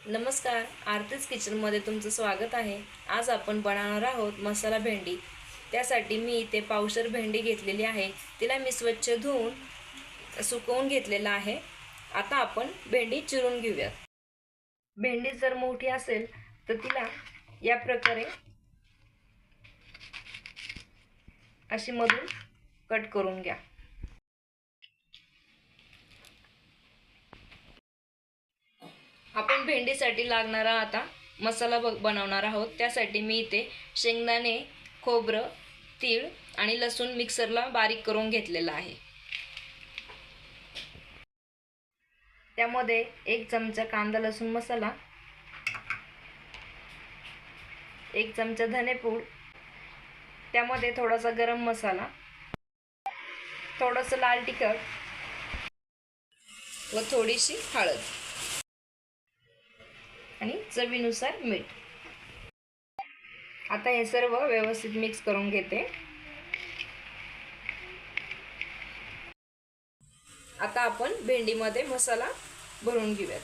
नमस्कार आरतीच किचनमध्ये तुमचं स्वागत आहे. आज आपण बनवणार आहोत मसाला भेंडी. त्यासाठी मी इथे पावशर भेंडी घेतलेली आहे. तिला मी स्वच्छ धुवून सुकवून घेतलेलं आहे. आता आपण भेंडी चिरून घेऊयात. भेंडी जर मोठी असेल तर तिला या प्रकारे अशी मधून कट करून घ्या आपण भेंडीसाठी लागणारा आता मसाला ब बनवणार आहोत. त्यासाठी मी इथे शेंगदाणे खोबरं तीळ आणि लसूण मिक्सरला बारीक करून घेतलेला आहे. त्यामध्ये एक चमचा कांदा लसूण मसाला एक चमचा धनेपूड त्यामध्ये थोडासा गरम मसाला थोडंसं लाल तिखट व थोडीशी हळद. आणि चवीनुसार मीठ. आता हे सर्व व्यवस्थित मिक्स करून घेते. आता आपण भेंडीमध्ये मसाला भरून घेऊयात.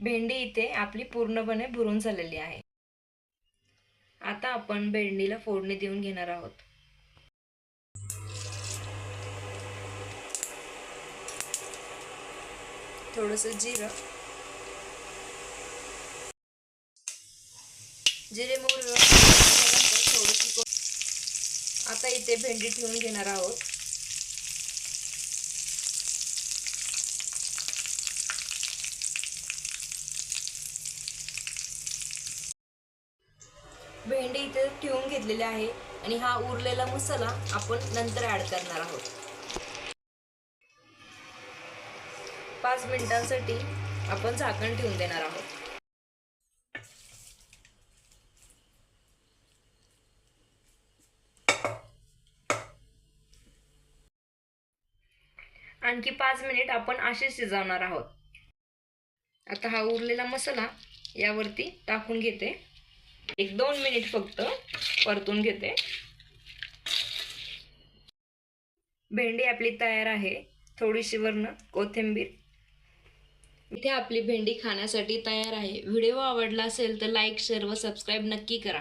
भेंडी इथे आपली पूर्णपणे भरून झालेली आहे. आता आपण भेंडीला फोडणी देऊन घेणार आहोत. थोडंसं जिरं. जिरे मोहरी थोडीशी आता इथे भेंडी ठेवून घेणार आहोत. भेंडी इथे ठेवून घेतलेली आहे आणि हा उरलेला मसाला आपण नंतर ॲड करणार आहोत. पाच मिनिटांसाठी आपण झाकण ठेवून देणार आहोत. आणखी पाच मिनिट आपण असेच शिजवणार आहोत. आता हा उरलेला मसाला यावरती टाकून घेते. एक दोन मिनिट फक्त परतून घेते. भेंडी आपली तयार आहे. थोडीशी वरनं कोथिंबीर इथे आपली भेंडी खाण्यासाठी तयार आहे. व्हिडिओ आवडला असेल तर लाईक शेअर व सबस्क्राईब नक्की करा.